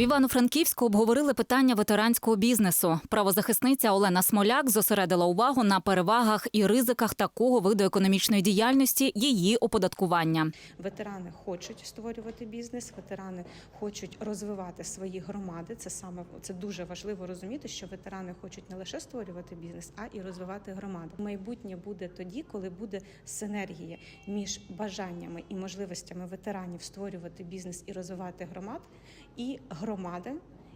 В Івано-Франківську обговорили питання ветеранського бізнесу. Правозахисниця Олена Смоляк зосередила увагу на перевагах і ризиках такого виду економічної діяльності, її оподаткування. Ветерани хочуть створювати бізнес, ветерани хочуть розвивати свої громади. Це саме це дуже важливо розуміти, що ветерани хочуть не лише створювати бізнес, а і розвивати громади. Майбутнє буде тоді, коли буде синергія між бажаннями і можливостями ветеранів створювати бізнес і розвивати громад, і громади,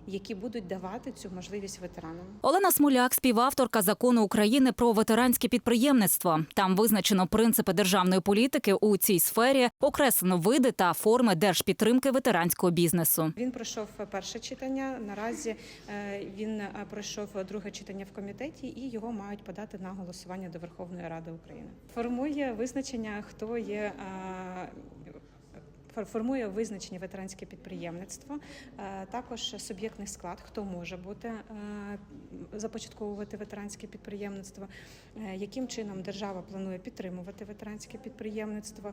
які будуть давати цю можливість ветеранам. Олена Смоляк, співавторка закону України про ветеранське підприємництво. Там визначено принципи державної політики у цій сфері, окреслено види та форми держпідтримки ветеранського бізнесу. Він пройшов перше читання. Наразі е, він е, пройшов друге читання в комітеті, і його мають подати на голосування до Верховної Ради України. Формує визначення, хто є. Фор- Формує визначення ветеранське підприємництво, е, також суб'єктний склад, хто може бути е, започатковувати ветеранське підприємництво, е, яким чином держава планує підтримувати ветеранське підприємництво,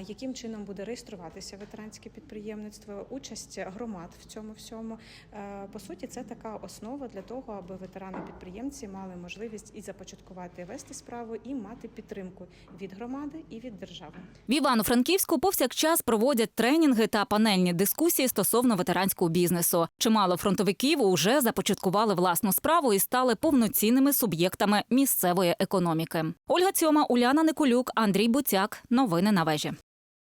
яким чином буде реєструватися ветеранське підприємництво, участь громад в цьому всьому. По суті, це така основа для того, аби ветерани-підприємці мали можливість і започаткувати вести справу, і мати підтримку від громади і від держави. В Івано-Франківську повсякчас проводять тренінги та панельні дискусії стосовно ветеранського бізнесу. Чимало фронтовиків уже започаткували власну справу і стали повноцінними суб'єктами місцевої економіки. Ольга Цьома, Уляна Николюк, Андрій Буцяк. Новини на вежі.